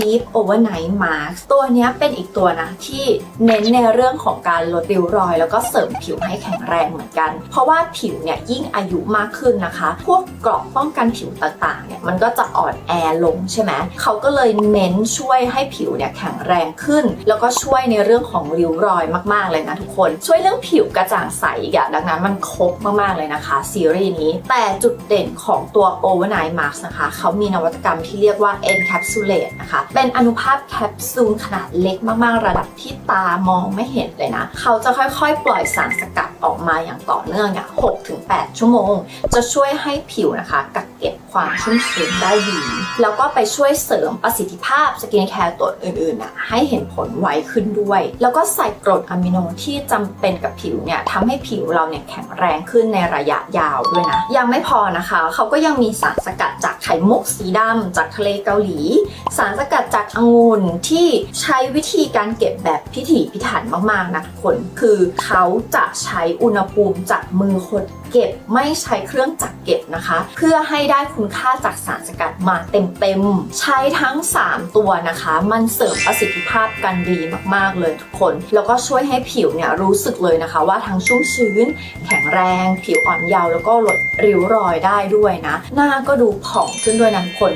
Deep Overnight Mask ตัวนี้เป็นอีกตัวนะ ที่เน้นในเรื่องของการลดริ้วรอย แล้วก็เสริมผิวให้แข็งแรงเหมือนกัน เพราะว่าผิวเนี่ยยิ่งอายุมากขึ้นนะคะ พวก กราะป้องกันผิวต่างๆเนี่ยมันก็จะอ่อนแอลงใช่ไหมเขาก็เลยเน้นช่วยให้ผิวเนี่ยแข็งแรงขึ้น แล้วก็ช่วยในเรื่องของริ้วรอยมากๆเลยนะทุกคน ช่วยเรื่องผิวกระจ่างใสอีกอะดังนั้นมันครบมากๆเลยนะคะซีรีส์นี้ แต่จุดเด่นของตัว Overnight Mask นะคะเขามีนวัตกรรมที่เรียกว่า Encapsulate นะคะ เป็นอนุภาคแคปซูลขนาดเล็กมากๆ ระดับที่ตามองไม่เห็นเลยนะ เขาจะค่อยๆ ปล่อยสารสกัด ออกมาอย่างต่อเนื่องเนี่ย6-8ชั่วโมง จะช่วยให้ผิวนะคะ กักเก็บ ความชุ่มชื้นได้ดี แล้วก็ไปช่วยเสริมประสิทธิภาพสกินแคร์ตัวอื่นๆน่ะให้เห็นผลไวขึ้นด้วย แล้วก็ใส่กรดอะมิโนที่จำเป็นกับผิวเนี่ยทำให้ผิวเราเนี่ยแข็งแรงขึ้นในระยะยาวด้วยนะ ยังไม่พอนะคะ เขาก็ยังมีสารสกัดจากไข่มุกสีดำจากทะเลเกาหลี สารสกัดจากองุ่นที่ใช้วิธีการเก็บแบบพิถีพิถันมากๆนะทุกคน คือเขาจะใช้อุณหภูมิจากมือคนเก็บไม่ใช้เครื่องจักรเก็บนะคะ เพื่อให้ได้คุณค่าจากสารสกัดมาเต็มๆ ใช้ทั้ง 3 ตัวนะคะ มันเสริมประสิทธิภาพกันดีมากๆเลยทุกคน แล้วก็ช่วยให้ผิวเนี่ยรู้สึกเลยนะคะ ว่าทั้งชุ่มชื้น แข็งแรง ผิวอ่อนเยาว์แล้วก็ลดริ้วรอยได้ด้วยนะ หน้าก็ดูผ่องขึ้นด้วยนะทุกคน